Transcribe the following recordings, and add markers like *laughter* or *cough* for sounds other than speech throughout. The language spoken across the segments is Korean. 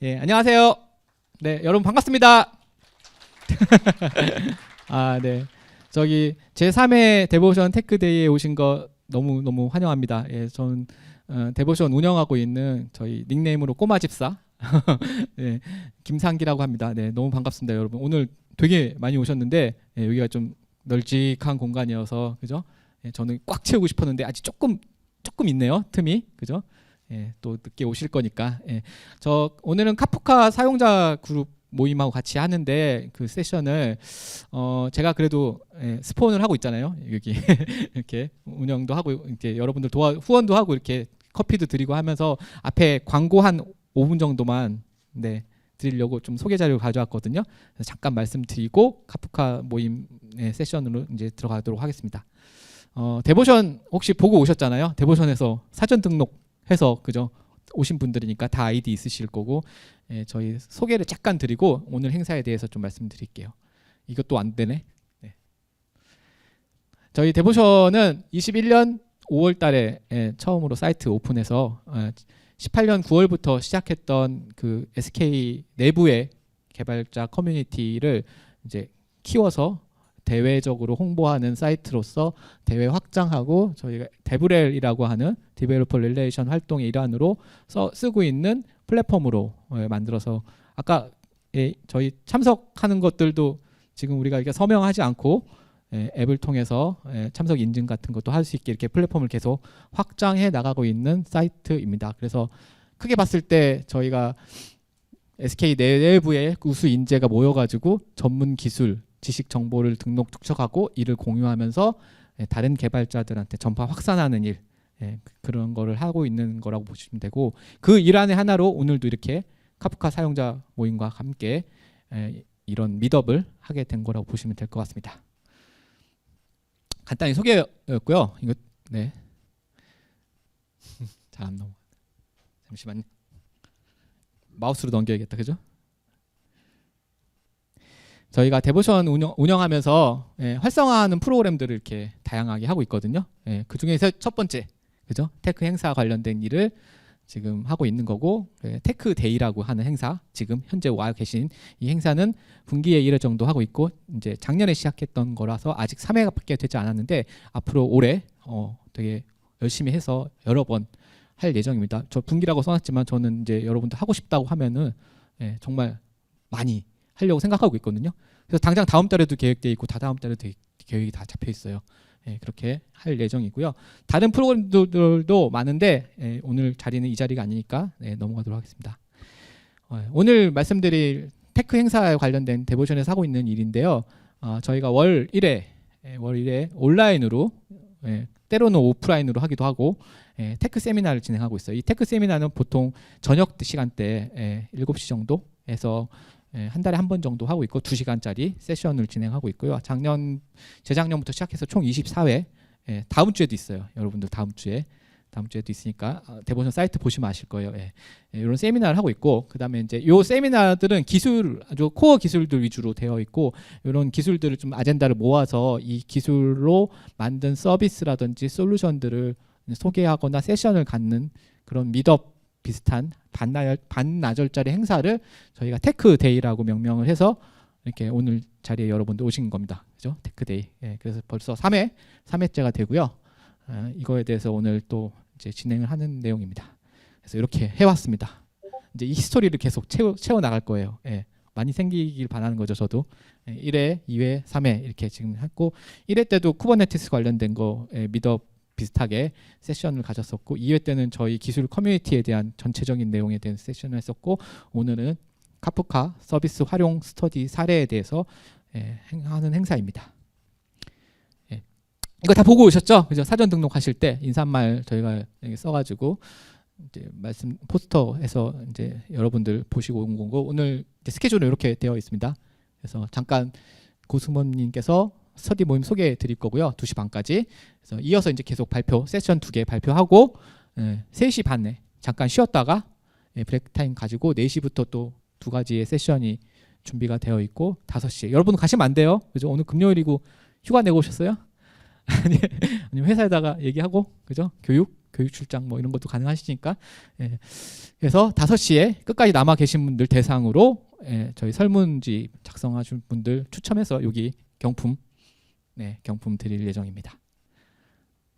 예, 안녕하세요. 네, 여러분 반갑습니다. *laughs* 아, 네. 저기 제 3회 데보션 테크데이에 오신 거 너무 너무 환영합니다. 예, 저는 어, 데보션 운영하고 있는 저희 닉네임으로 꼬마 집사 네, *laughs* 김상기라고 합니다. 네, 너무 반갑습니다, 여러분. 오늘 되게 많이 오셨는데 예, 여기가 좀 널찍한 공간이어서 그죠? 예, 저는 꽉 채우고 싶었는데 아직 조금 조금 있네요, 틈이 그죠? 예, 또 늦게 오실 거니까. 예. 저 오늘은 카프카 사용자 그룹 모임하고 같이 하는데 그 세션을 어 제가 그래도 예, 스폰을 하고 있잖아요 여기 *laughs* 이렇게 운영도 하고 이렇게 여러분들 도와 후원도 하고 이렇게 커피도 드리고 하면서 앞에 광고 한 5분 정도만 네 드리려고 좀 소개 자료를 가져왔거든요 잠깐 말씀드리고 카프카 모임 예, 세션으로 이제 들어가도록 하겠습니다 어 데보션 혹시 보고 오셨잖아요 데보션에서 사전 등록 해서 그죠 오신 분들이니까 다 아이디 있으실 거고 예, 저희 소개를 잠깐 드리고 오늘 행사에 대해서 좀 말씀드릴게요. 이것도 안 되네. 네. 저희 데보션은 21년 5월 달에 예, 처음으로 사이트 오픈해서 어, 18년 9월부터 시작했던 그 SK 내부의 개발자 커뮤니티를 이제 키워서 대외적으로 홍보하는 사이트로서 대외 확장하고 저희가 데브렐이라고 하는 디벨로퍼 릴레이션 활동의 일환으로 써, 쓰고 있는 플랫폼으로 예, 만들어서 아까 예, 저희 참석하는 것들도 지금 우리가 이렇게 서명하지 않고 예, 앱을 통해서 예, 참석 인증 같은 것도 할 수 있게 이렇게 플랫폼을 계속 확장해 나가고 있는 사이트입니다. 그래서 크게 봤을 때 저희가 SK 내부의 우수 인재가 모여가지고 전문 기술, 지식 정보를 등록 축적하고 이를 공유하면서 예, 다른 개발자들한테 전파 확산하는 일 예, 그- 그런 거를 하고 있는 거라고 보시면 되고 그 일환의 하나로 오늘도 이렇게 카프카 사용자 모임과 함께 에, 이런 미덕을 하게 된 거라고 보시면 될 것 같습니다. 간단히 소개였고요. 이거 네. *laughs* 잘 안 넘어. 잠시만요. 마우스로 넘겨야겠다. 그죠? 저희가 데보션 운영, 운영 하면서 예, 활성화하는 프로그램들을 이렇게 다양하게 하고 있거든요. 예, 그 중에서 첫 번째, 그죠? 테크 행사 관련된 일을 지금 하고 있는 거고 예, 테크 데이라고 하는 행사 지금 현재 와 계신 이 행사는 분기에 1회 정도 하고 있고 이제 작년에 시작했던 거라서 아직 3회밖에 되지 않았는데 앞으로 올해 어 되게 열심히 해서 여러 번 할 예정입니다. 저 분기라고 써놨지만 저는 이제 여러분들 하고 싶다고 하면은 예, 정말 많이 하려고 생각하고 있거든요. 그래서 당장 다음 달에도 계획돼 있고 다다음 달에도 되- 계획이 다 잡혀 있어요. 예, 그렇게 할 예정이고요. 다른 프로그램들도 많은데 예, 오늘 자리는 이 자리가 아니니까 네, 넘어가도록 하겠습니다. 어, 오늘 말씀드릴 테크 행사에 관련된 데보션에서 하고 있는 일인데요. 어, 저희가 월 1회 예, 월 1회 온라인으로 예, 때로는 오프라인으로 하기도 하고 예, 테크 세미나를 진행하고 있어요. 이 테크 세미나는 보통 저녁 시간대 예, 7시 정도 해서 예, 한 달에 한 번 정도 하고 있고 2시간짜리 세션을 진행하고 있고요. 작년 재작년부터 시작해서 총 24회 예, 다음 주에도 있어요. 여러분들 다음 주에 다음 주에도 있으니까 어, 대보션 사이트 보시면 아실 거예요. 예. 예, 이런 세미나를 하고 있고 그다음에 이제 요 세미나들은 기술 아주 코어 기술들 위주로 되어 있고 이런 기술들을 좀 아젠다를 모아서 이 기술로 만든 서비스라든지 솔루션들을 소개하거나 세션을 갖는 그런 미덕 비슷한 반나절, 반나절짜리 행사를 저희가 테크데이라고 명명을 해서 이렇게 오늘 자리에 여러분들 오신 겁니다. 그죠? 테크데이. 예, 그래서 벌써 3회, 3회째가 되고요. 아, 이거에 대해서 오늘 또 이제 진행을 하는 내용입니다. 그래서 이렇게 해왔습니다. 이제 이 히스토리를 계속 채워, 채워 나갈 거예요. 예, 많이 생기길 바라는 거죠, 저도. 예, 1회, 2회, 3회 이렇게 지금 했고 1회 때도 쿠버네티스 관련된 거 예, 미덕 비슷하게 세션을 가졌었고 2회 때는 저희 기술 커뮤니티에 대한 전체적인 내용에 대한 세션을 했었고 오늘은 카프카 서비스 활용 스터디 사례에 대해서 예, 행- 하는 행사입니다. 예. 이거 다 보고 오셨죠? 그죠? 사전 등록하실 때 인사말 저희가 써가지고 이제 말씀 포스터에서 이제 여러분들 보시고 온 거고 오늘 스케줄은 이렇게 되어 있습니다. 그래서 잠깐 고승범님께서 스터디 모임 소개해 드릴 거고요. 2시 반까지. 그래서 이어서 이제 계속 발표 세션 두 개 발표하고 예, 3시 반에 잠깐 쉬었다가 예, 브레이크 타임 가지고 4시부터 또 두 가지의 세션이 준비가 되어 있고 5시에 여러분 가시면 안 돼요. 그죠? 오늘 금요일이고 휴가 내고 오셨어요? *laughs* 아니 아니면 회사에다가 얘기하고 그죠? 교육 교육 출장 뭐 이런 것도 가능하시니까 예. 그래서 5시에 끝까지 남아 계신 분들 대상으로 예, 저희 설문지 작성하신 분들 추첨해서 여기 경품 네, 경품 드릴 예정입니다.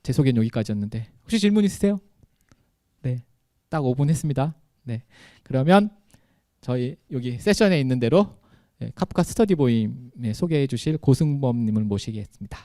제 소개는 여기까지였는데 혹시 질문 있으세요? 네. 딱 5분 했습니다. 네. 그러면 저희 여기 세션에 있는 대로 예, 카프카 스터디 보임에 소개해 주실 고승범 님을 모시겠습니다.